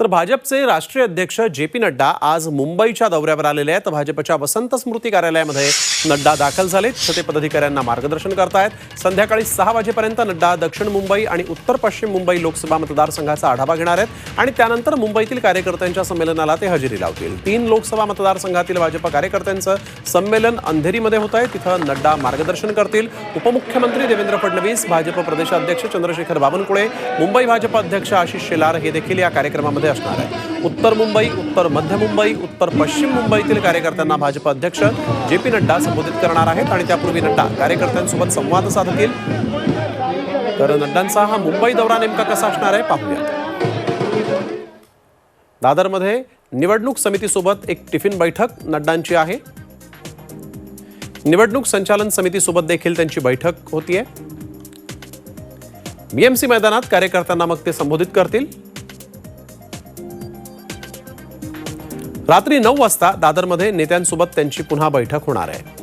तर भाजपचे राष्ट्रीय अध्यक्ष जे पी नड्डा आज मुंबईच्या दौऱ्यावर आलेले आहेत. भाजपच्या वसंत स्मृती कार्यालयामध्ये नड्डा दाखल झालेत. छते पदाधिकाऱ्यांना मार्गदर्शन करतायत. संध्याकाळी सहा वाजेपर्यंत नड्डा दक्षिण मुंबई आणि उत्तर पश्चिम मुंबई लोकसभा मतदारसंघाचा आढावा घेणार आहेत आणि त्यानंतर मुंबईतील कार्यकर्त्यांच्या संमेलनाला ते हजेरी लावतील. तीन लोकसभा मतदारसंघातील भाजप कार्यकर्त्यांचं संमेलन अंधेरीमध्ये होत आहे. तिथं नड्डा मार्गदर्शन करतील. उपमुख्यमंत्री देवेंद्र फडणवीस भाजप प्रदेशाध्यक्ष चंद्रशेखर बावनकुळे मुंबई भाजप अध्यक्ष आशिष शेलार हे देखील या कार्यक्रमामध्ये असणार आहे. उत्तर मुंबई उत्तर मध्य मुंबई उत्तर पश्चिम मुंबईतील कार्यकर्त्यांना भाजप अध्यक्ष जे पी नड्डा संबोधित करणार आहेत आणि त्यापूर्वी नड्डा कार्यकर्त्यांसोबत संवाद साधतील. तर नड्डांचा हा मुंबई दौरा नेमका कसा असणार आहे पाहूया. दादरमध्ये निवडणूक समितीसोबत एक टिफिन बैठक नड्डांची आहे. निवडणूक संचालन समितीसोबत देखील त्यांची बैठक होतीये. बीएमसी मैदानात कार्यकर्त्यांना मग ते संबोधित करतील. रात्री नऊ वाजता दादरमध्ये नेत्यांसोबत त्यांची पुन्हा बैठक होणार आहे.